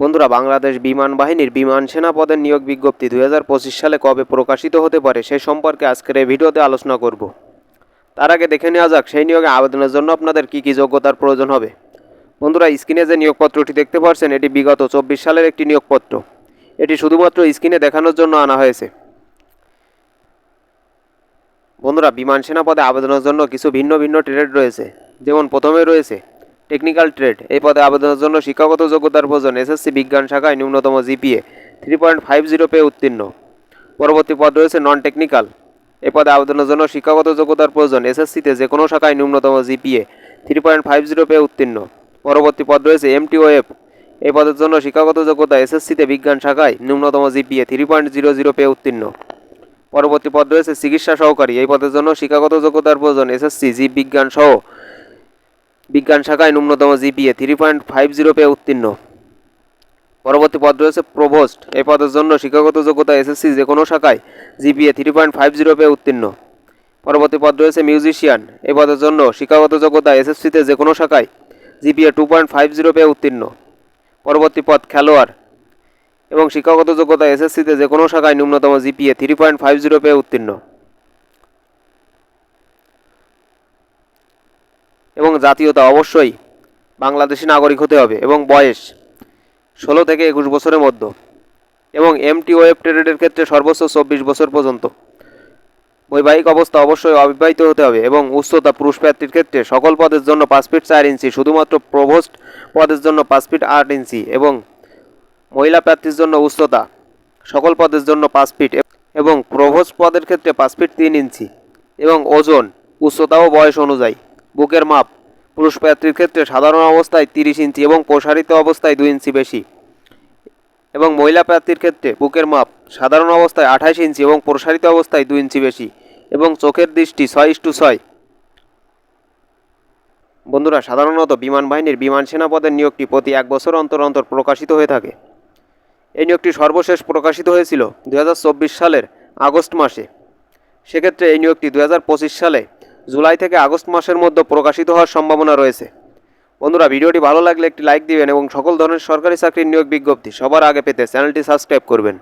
বন্ধুরা, বাংলাদেশ বিমান বাহিনীর বিমান সেনা পদের নিয়োগ বিজ্ঞপ্তি দুই হাজার পঁচিশ সালে কবে প্রকাশিত হতে পারে সে সম্পর্কে আজকের এই ভিডিওতে আলোচনা করব। তার আগে দেখে নেওয়া যাক, সেই নিয়োগে আবেদনের জন্য আপনাদের কী কী যোগ্যতার প্রয়োজন হবে। বন্ধুরা, স্ক্রিনে যে নিয়োগপত্রটি দেখতে পাচ্ছেন, এটি বিগত চব্বিশ সালের একটি নিয়োগপত্র। এটি শুধুমাত্র স্ক্রিনে দেখানোর জন্য আনা হয়েছে। বন্ধুরা, বিমান সেনা পদে আবেদনের জন্য কিছু ভিন্ন ভিন্ন ট্রেড রয়েছে। যেমন প্রথমে রয়েছে টেকনিক্যাল ট্রেড এই পদে আবেদনের জন্য শিক্ষাগত যোগ্যতার প্রয়োজন। এসএসসি বিজ্ঞান শাখায় ন্যূনতম GPA. Three point five zero পেয়ে উত্তীর্ণ। পরবর্তী পদ রয়েছে নন টেকনিক্যাল এই পদে আবেদনের জন্য শিক্ষাগত যোগ্যতার প্রয়োজন। এসএসসিতে যে কোনো শাখায় ন্যূনতম GPA. Three point five zero পেয়ে উত্তীর্ণ। পরবর্তী পদ রয়েছে এমটিওএফ এই পদের জন্য শিক্ষাগত যোগ্যতা এসএসসিতে বিজ্ঞান শাখায় ন্যূনতম GPA. Three point zero zero পেয়ে উত্তীর্ণ। পরবর্তী পদ রয়েছে চিকিৎসা সহকারী। এই পদের জন্য শিক্ষাগত যোগ্যতার প্রয়োজন। এসএসসি, জীব বিজ্ঞান সহ বিজ্ঞান শাখায় ন্যূনতম GPA three point five zero পেয়ে উত্তীর্ণ। পরবর্তী পদ রয়েছে প্রভোস্ট। এই পদের জন্য শিক্ষাগত যোগ্যতা এসএসসি যে কোনো শাখায় GPA three point five zero পেয়ে উত্তীর্ণ। পরবর্তী পদ রয়েছে মিউজিশিয়ান। এই পদের জন্য শিক্ষাগত যোগ্যতা এসএসসিতে যে কোনো শাখায় GPA two point five zero পেয়ে উত্তীর্ণ। পরবর্তী পদ খেলোয়াড়। এবং শিক্ষাগত যোগ্যতা এসএসসিতে যে কোনো শাখায় ন্যূনতম GPA three point five zero পেয়ে উত্তীর্ণ। এবং জাতীয়তা অবশ্যই বাংলাদেশি নাগরিক হতে হবে এবং বয়স ষোলো থেকে একুশ বছরের মধ্যে এবং এমটি ওয়েব ট্রেডের ক্ষেত্রে সর্বোচ্চ চব্বিশ বছর পর্যন্ত। বৈবাহিক অবস্থা অবশ্যই অবিবাহিত হতে হবে এবং উচ্চতা পুরুষ প্রার্থীর ক্ষেত্রে সকল পদের জন্য পাঁচ ফিট চার ইঞ্চি, শুধুমাত্র প্রভোস্ট পদের জন্য পাঁচ ফিট আট ইঞ্চি এবং মহিলা প্রার্থীর জন্য উচ্চতা সকল পদের জন্য পাঁচ ফিট এবং প্রভোস্ট পদের ক্ষেত্রে পাঁচ ফিট তিন ইঞ্চি এবং ওজন উচ্চতা ও বয়স অনুযায়ী। বুকের মাপ। পুরুষ প্রার্থীর ক্ষেত্রে সাধারণ অবস্থায় তিরিশ ইঞ্চি এবং প্রসারিত অবস্থায় দুই ইঞ্চি বেশি। এবং মহিলা প্রার্থীর ক্ষেত্রে বুকের মাপ সাধারণ অবস্থায় আঠাশ ইঞ্চি এবং প্রসারিত অবস্থায় দুই ইঞ্চি বেশি এবং চোখের দৃষ্টি ছয় ইস্টু ছয়। বন্ধুরা, সাধারণত বিমান বাহিনীর বিমান সেনা পদের নিয়োগটি প্রতি এক বছর অন্তর অন্তর প্রকাশিত হয়ে থাকে। এই নিয়োগটি সর্বশেষ প্রকাশিত হয়েছিল দু হাজার চব্বিশ সালের আগস্ট মাসে। সেক্ষেত্রে এই নিয়োগটি দু হাজার পঁচিশ সালে জুলাই থেকে আগস্ট মাসের মধ্যে প্রকাশিত হওয়ার সম্ভাবনা রয়েছে। বন্ধুরা, ভিডিওটি ভালো লাগলে একটি লাইক দিবেন এবং সকল ধরনের সরকারি চাকরির নিয়োগ বিজ্ঞপ্তি সবার আগে পেতে চ্যানেলটি সাবস্ক্রাইব করবেন।